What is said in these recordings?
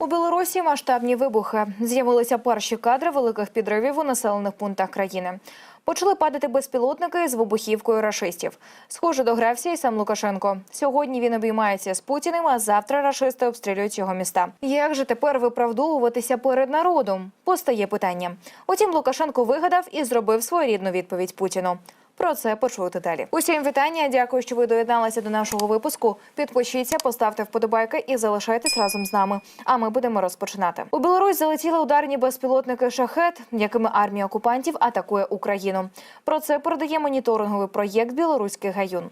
У Білорусі масштабні вибухи. З'явилися перші кадри великих підривів у населених пунктах країни. Почали падати безпілотники з вибухівкою рашистів. Схоже, догрався і сам Лукашенко. Сьогодні він обіймається з Путіним, а завтра рашисти обстрілюють його міста. Як же тепер виправдовуватися перед народом? Постає питання. Утім, Лукашенко вигадав і зробив своєрідну відповідь Путіну. Про це почуєте далі. Усім вітання. Дякую, що ви доєдналися до нашого випуску. Підпишіться, поставте вподобайки і залишайтесь разом з нами. А ми будемо розпочинати. У Білорусь залетіли ударні безпілотники шахет, якими армія окупантів атакує Україну. Про це передає моніторинговий проєкт Білоруський гаюн.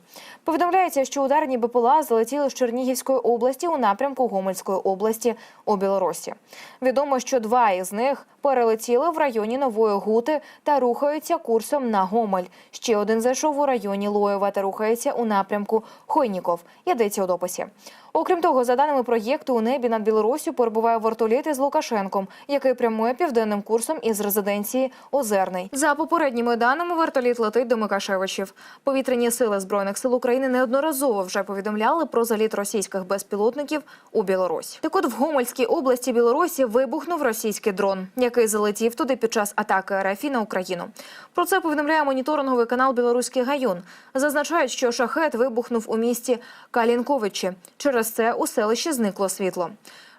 Повідомляється, що ударні БПЛА залетіли з Чернігівської області у напрямку Гомельської області у Білорусі. Відомо, що два із них перелетіли в районі Нової Гути та рухаються курсом на Гомель. Ще один зайшов у районі Лоєва та рухається у напрямку Хойніков. Йдеться у дописі. Окрім того, за даними проєкту, у небі над Білоруссю перебуває вертоліт із Лукашенком, який прямує південним курсом із резиденції Озерний. За попередніми даними, вертоліт летить до Микашевичів. Повітряні сили збройних сил України неодноразово вже повідомляли про заліт російських безпілотників у Білорусь. Так, от в Гомельській області Білорусі вибухнув російський дрон, який залетів туди під час атаки РФ на Україну. Про це повідомляє моніторинговий канал Білоруський гаюн. Зазначають, що шахет вибухнув у місті Калінковичі. Через це у селищі зникло світло.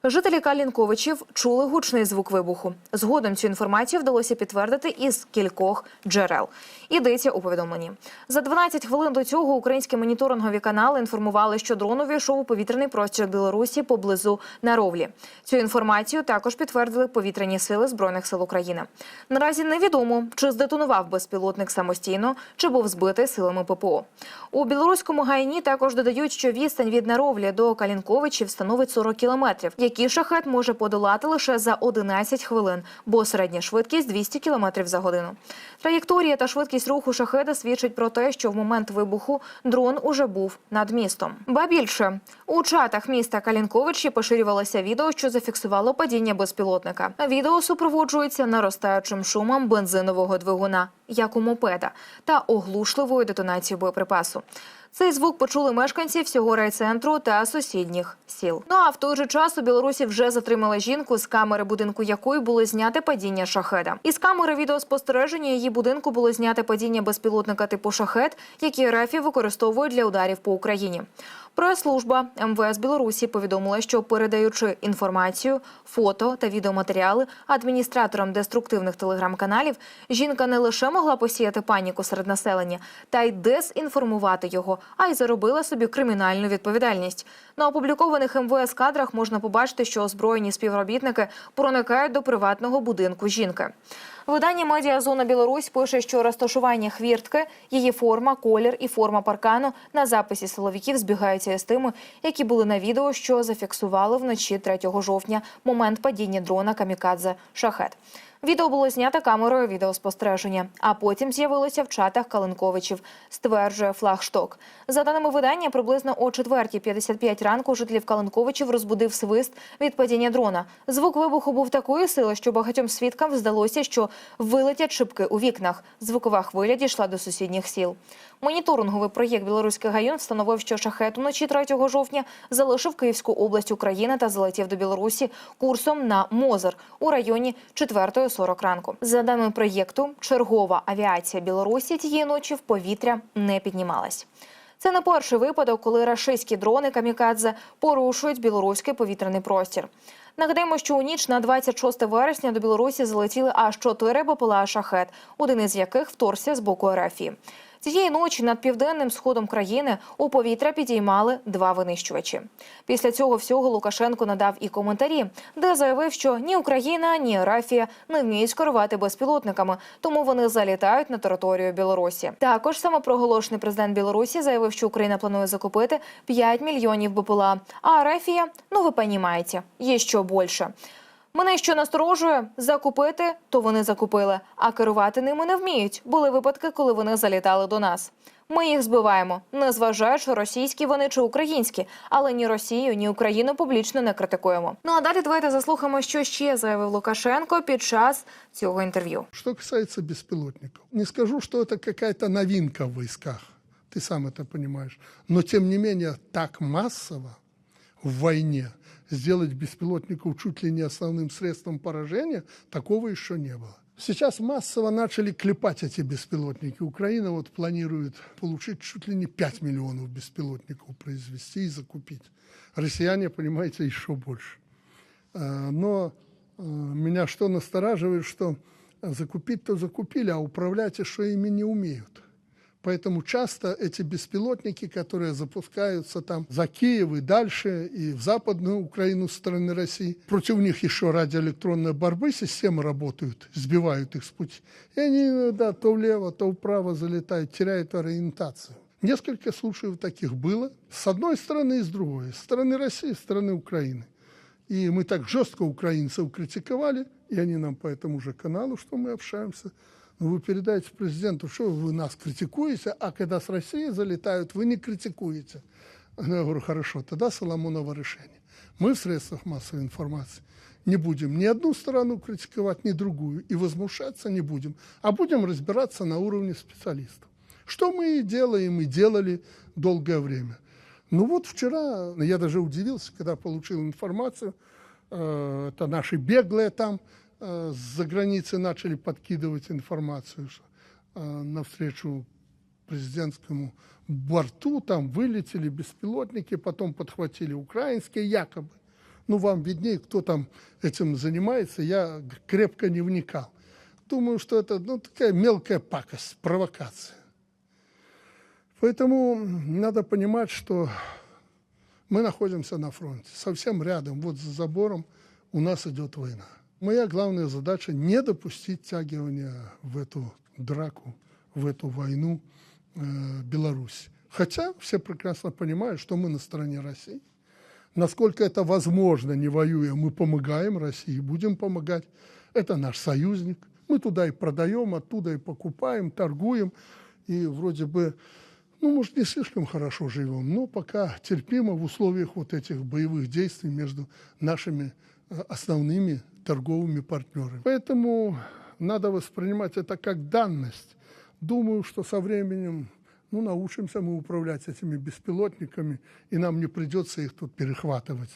Жителі Калінковичів чули гучний звук вибуху. Згодом цю інформацію вдалося підтвердити із кількох джерел. Йдеться у повідомленні. За 12 хвилин до цього українські моніторингові канали інформували, що дрон увійшов у повітряний простір Білорусі поблизу Наровлі. Цю інформацію також підтвердили повітряні сили збройних сил України. Наразі невідомо, чи здетонував безпілотник самостійно, чи був збитий силами ППО. У білоруському гайні також додають, що відстань від Наровлі до Калінковичів становить 40 кілометрів, які шахет може подолати лише за 11 хвилин, бо середня швидкість 200 кілометрів за годину. Траєкторія та швидкість руху шахеда свідчить про те, що в момент вибуху дрон уже був над містом. Ба більше у чатах міста Калінковичі поширювалося відео, що зафіксувало падіння безпілотника. Відео супроводжується наростаючим шумом бензинового двигуна, як у мопеда, та оглушливою детонацією боєприпасу. Цей звук почули мешканці всього райцентру та сусідніх сіл. Ну а в той же час у Білорусі вже затримали жінку, з камери будинку якої було зняте падіння шахеда. Із камери відеоспостереження її будинку було зняте падіння безпілотника типу шахет, які РФ використовують для ударів по Україні. Прес-служба МВС Білорусі повідомила, що передаючи інформацію, фото та відеоматеріали адміністраторам деструктивних телеграм-каналів, жінка не лише могла посіяти паніку серед населення, та й дезінформувати його, а й заробила собі кримінальну відповідальність. На опублікованих МВС кадрах можна побачити, що озброєні співробітники проникають до приватного будинку жінки. Видання Медіазона Білорусь пише, що розташування хвіртки, її форма, колір і форма паркану на записі силовиків збігаються з тими, які були на відео, що зафіксували вночі 3 жовтня момент падіння дрона Камікадзе Шахет. Відео було знято камерою відеоспостереження, а потім з'явилося в чатах Калинковичів, стверджує флагшток. За даними видання, приблизно о 4.55 ранку жителів Калинковичів розбудив свист від падіння дрона. Звук вибуху був такої сили, що багатьом свідкам здалося, що вилетять шибки у вікнах. Звукова хвиля дійшла до сусідніх сіл. Моніторинговий проєкт Білоруський гайон встановив, що шахет уночі 3 жовтня залишив Київську область України та залетів до Білорусі курсом на Мозер у районі 4.40 ранку. За даними проєкту, чергова авіація Білорусі тієї ночі в повітря не піднімалась. Це не перший випадок, коли рашистські дрони камікадзе порушують білоруський повітряний простір. Нагадаємо, що у ніч на 26 вересня до Білорусі залетіли аж чотири БПЛА шахет, один із яких вторгся з боку РФІ. Цієї ночі над південним сходом країни у повітря підіймали два винищувачі. Після цього всього Лукашенко надав і коментарі, де заявив, що ні Україна, ні Рафія не вміють керувати безпілотниками, тому вони залітають на територію Білорусі. Також самопроголошений президент Білорусі заявив, що Україна планує закупити 5 мільйонів БПЛА. А Рафія, ну ви понімаєте, є що більше. Мене що насторожує закупити, то вони закупили, а керувати ними не вміють. Були випадки, коли вони залітали до нас. Ми їх збиваємо, незважаючи російські вони чи українські, але ні Росію, ні Україну публічно не критикуємо. Ну а далі давайте заслухаємо, що ще заявив Лукашенко під час цього інтерв'ю. Что касается беспилотников, не скажу, что это какая-то новинка в войсках, ты сам это понимаешь, но тем не менее так массово В войне сделать беспилотников чуть ли не основным средством поражения, такого еще не было. Сейчас массово начали клепать эти беспилотники. Украина вот планирует получить чуть ли не 5 миллионов беспилотников произвести и закупить. Россияне, понимаете, еще больше. Э, Но э, меня что настораживает, что закупить-то закупили, а управлять еще ими не умеют. Поэтому часто эти беспилотники, которые запускаются там за Киев и дальше, и в западную Украину со стороны России, против них еще радиоэлектронной борьбы системы работают, сбивают их с пути. И они да, то влево, то вправо залетают, теряют ориентацию. Несколько случаев таких было. С одной стороны и с другой. С стороны России, с стороны Украины. И мы так жестко украинцев критиковали, и они нам по этому же каналу, что мы общаемся. Но вы передайте президенту, что вы нас критикуете, а когда с России залетают, вы не критикуете. Я говорю, хорошо, тогда Соломоново решение. Мы в средствах массовой информации не будем ни одну сторону критиковать, ни другую, и возмущаться не будем, а будем разбираться на уровне специалистов. Что мы и делаем, и делали долгое время. Ну вот вчера я даже удивился, когда получил информацию, э, это наши беглые там с-за границы начали подкидывать информацию, э, навстречу президентскому борту там вылетели беспилотники, потом подхватили украинские якобы. Ну, вам виднее, кто там этим занимается, я крепко не вникал. Думаю, что это ну, такая мелкая пакость, провокация. Поэтому надо понимать, что мы находимся на фронте, совсем рядом, вот за забором у нас идет война. Моя главная задача не допустить тягивания в эту драку, в эту войну э, Беларусь. Хотя все прекрасно понимают, что мы на стороне России. Насколько это возможно, не воюя, мы помогаем России, будем помогать. Это наш союзник. Мы туда и продаем, оттуда и покупаем, торгуем. И вроде бы ну, может, не слишком хорошо живем, но пока терпимо в условиях вот этих боевых действий между нашими э, основными торговыми партнерами. Поэтому надо воспринимать это как данность. Думаю, что со временем ну, научимся мы управлять этими беспилотниками, и нам не придется их тут перехватывать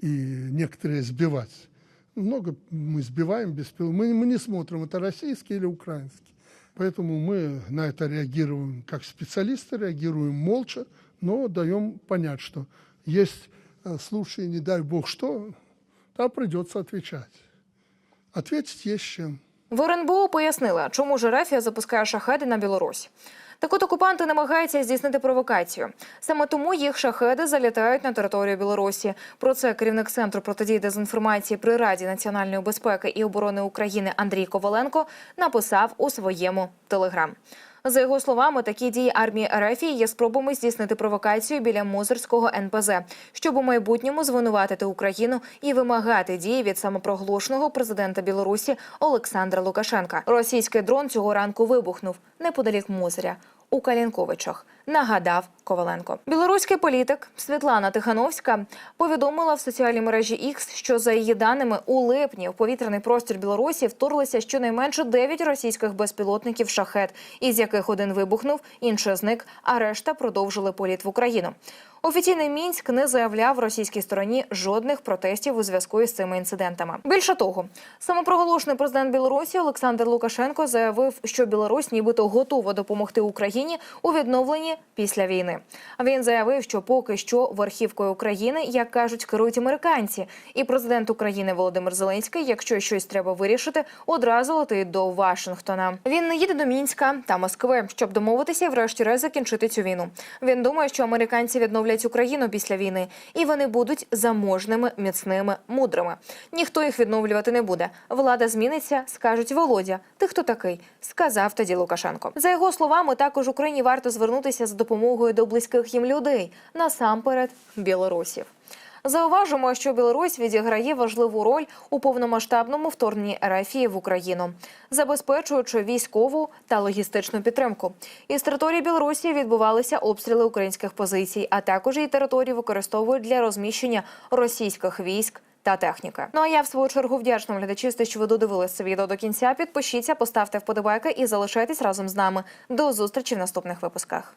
и некоторые сбивать. Много мы сбиваем беспилотников. Мы, мы не смотрим, это российский или украинский. Поэтому мы на это реагируем как специалисты, реагируем молча, но даем понять, что есть э, случаи, не дай бог что, там придется отвечать. Ответить є ще. В РНБО пояснила, чому ж Рафія запускає шахеди на Білорусь. Так от окупанти намагаються здійснити провокацію. Саме тому їх шахеди залітають на територію Білорусі. Про це керівник центру протидії дезінформації при Раді національної безпеки і оборони України Андрій Коваленко написав у своєму телеграм. За його словами, такі дії армії РФ є спробами здійснити провокацію біля Мозерського НПЗ, щоб у майбутньому звинуватити Україну і вимагати дії від самопроголошеного президента Білорусі Олександра Лукашенка. Російський дрон цього ранку вибухнув неподалік Мозеря у Калінковичах. Нагадав Коваленко. Білоруський політик Світлана Тихановська повідомила в соціальній мережі X, що за її даними у липні в повітряний простір Білорусі вторглися щонайменше 9 російських безпілотників шахет, із яких один вибухнув, інший зник, а решта продовжили політ в Україну. Офіційний мінськ не заявляв російській стороні жодних протестів у зв'язку із цими інцидентами. Більше того, самопроголошений президент Білорусі Олександр Лукашенко заявив, що Білорусь нібито готова допомогти Україні у відновленні після війни. Він заявив, що поки що верхівкою України, як кажуть, керують американці, і президент України Володимир Зеленський, якщо щось треба вирішити, одразу летить до Вашингтона. Він не їде до Мінська та Москви, щоб домовитися і врешті-решт закінчити цю війну. Він думає, що американці відновлять Україну після війни, і вони будуть заможними, міцними, мудрими. Ніхто їх відновлювати не буде. Влада зміниться, скажуть Володя. Ти хто такий? сказав тоді Лукашенко. За його словами, також Україні варто звернутися за допомогою до близьких їм людей, насамперед білорусів. Зауважимо, що Білорусь відіграє важливу роль у повномасштабному вторгненні РФ в Україну, забезпечуючи військову та логістичну підтримку. Із території Білорусі відбувалися обстріли українських позицій, а також її території використовують для розміщення російських військ. Та техніки. Ну а я в свою чергу вдячна глядачисти, що ви додивилися це відео до кінця. Підпишіться, поставте вподобайки і залишайтесь разом з нами. До зустрічі в наступних випусках.